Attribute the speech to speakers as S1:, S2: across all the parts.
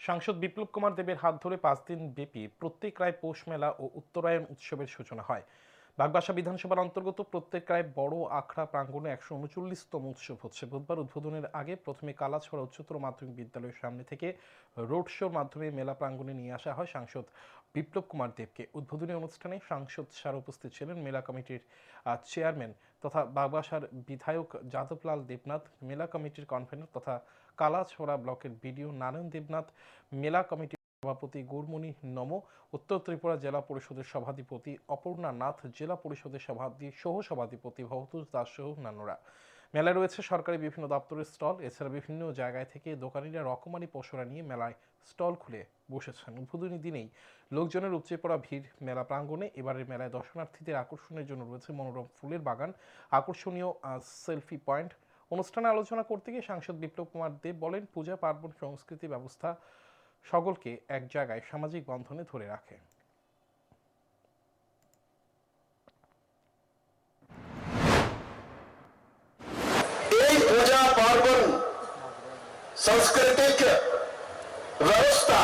S1: সাংসদ বিপ্লব কুমার দেবের হাত ধরে পাঁচ দিন ব্যাপী প্রত্যেক রায় পৌষ মেলা ও উত্তরায়ণ উৎসবের সূচনা হয়। বাগবাসা বিধানসভার অন্তর্গত প্রত্যেক রায় বড় আখড়া প্রাঙ্গণে একশো উনচল্লিশতম উৎসব হচ্ছে। বুধবার উদ্বোধনের আগে প্রথমে কালাছড়া উচ্চতর মাধ্যমিক বিদ্যালয়ের সামনে থেকে রোড শোর মাধ্যমে মেলা প্রাঙ্গণে নিয়ে আসা হয় সাংসদ বিপ্লব কুমার দেবকে। উদ্বোধনী অনুষ্ঠানে সাংসদ স্যার উপস্থিত ছিলেন মেলা কমিটির চেয়ারম্যান তথা বাগবাসার বিধায়ক যাদবলাল দেবনাথ, মেলা কমিটির কনভেনর তথা কালাছড়া ব্লকের বিডিও নারায়ণ দেবনাথ, মেলা কমিটির সভাপতি গৌরমণি নম, উত্তর ত্রিপুরা জেলা পরিষদের সভাধিপতি অপর্ণা নাথ, জেলা পরিষদের সভাপতি সহ সভাধিপতি ভবতোষ দাস সহ অন্যান্যরা। মেলায় রয়েছে সরকারি বিভিন্ন দপ্তরের স্টল, এছাড়া বিভিন্ন জায়গায় থেকে দোকানিরা রকমারি পসরা নিয়ে মেলায় স্টল খুলে বসেছেন। উদ্বোধনী দিনেই লোকজনের উপচে পড়া ভিড়, মেলা প্রাঙ্গণে এবারের মেলায় দর্শনার্থীদের আকর্ষণের জন্য রয়েছে মনোরম ফুলের বাগান, আকর্ষণীয় সেলফি পয়েন্ট। অনুষ্ঠানে আলোচনা করতে গিয়ে সাংসদ বিপ্লব কুমার দেব বলেন, পূজা, পার্বণ, সংস্কৃতি ব্যবস্থা সকলকে এক জায়গায় সামাজিক বন্ধনে ধরে রাখে।
S2: এই পূজা পার্বণ সাংস্কৃতিক ব্যবস্থা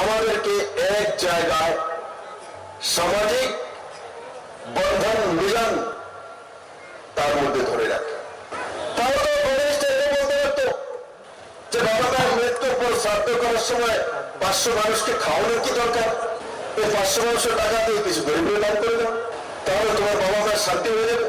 S2: আমাদেরকে এক জায়গায় সামাজিক বন্ধন মিলন যে বাবা মৃত্যুর পর শ্রাদ্ধ করার সময় পাঁচশো মানুষকে খাওয়ানোর কি দরকার? এই পাঁচশো মানুষের টাকা দিয়ে কিছু গরিবের দান করে দাও। তাহলে তোমার বাবা মায়ের শান্তি হয়ে যাবে।